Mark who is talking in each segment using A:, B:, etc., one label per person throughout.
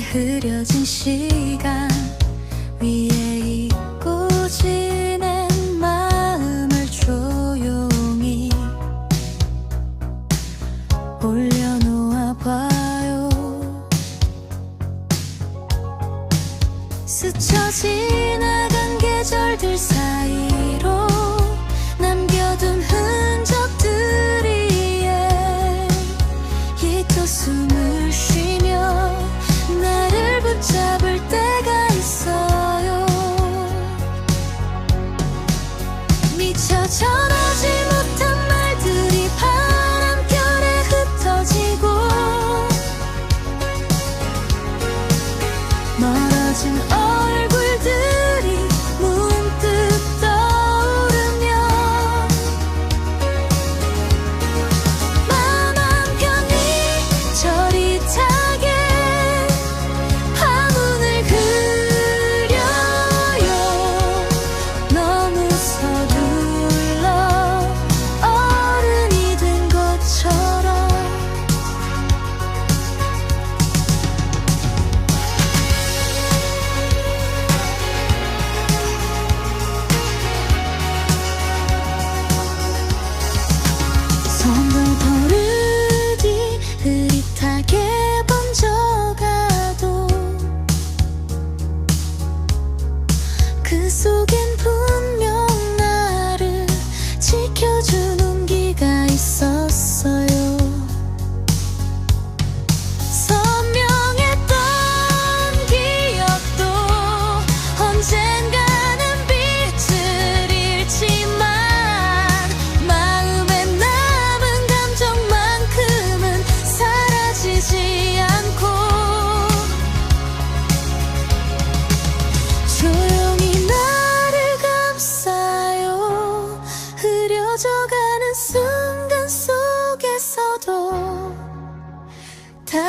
A: 흐려진 시간 위에 있고 지낸 마음을 조용히 올려놓아 봐요. 스쳐 지나간 계절들 사이로 남겨둔 흔적들이에 잊혀 숨을 쉬며 잡을 때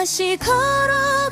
A: 다시 걸어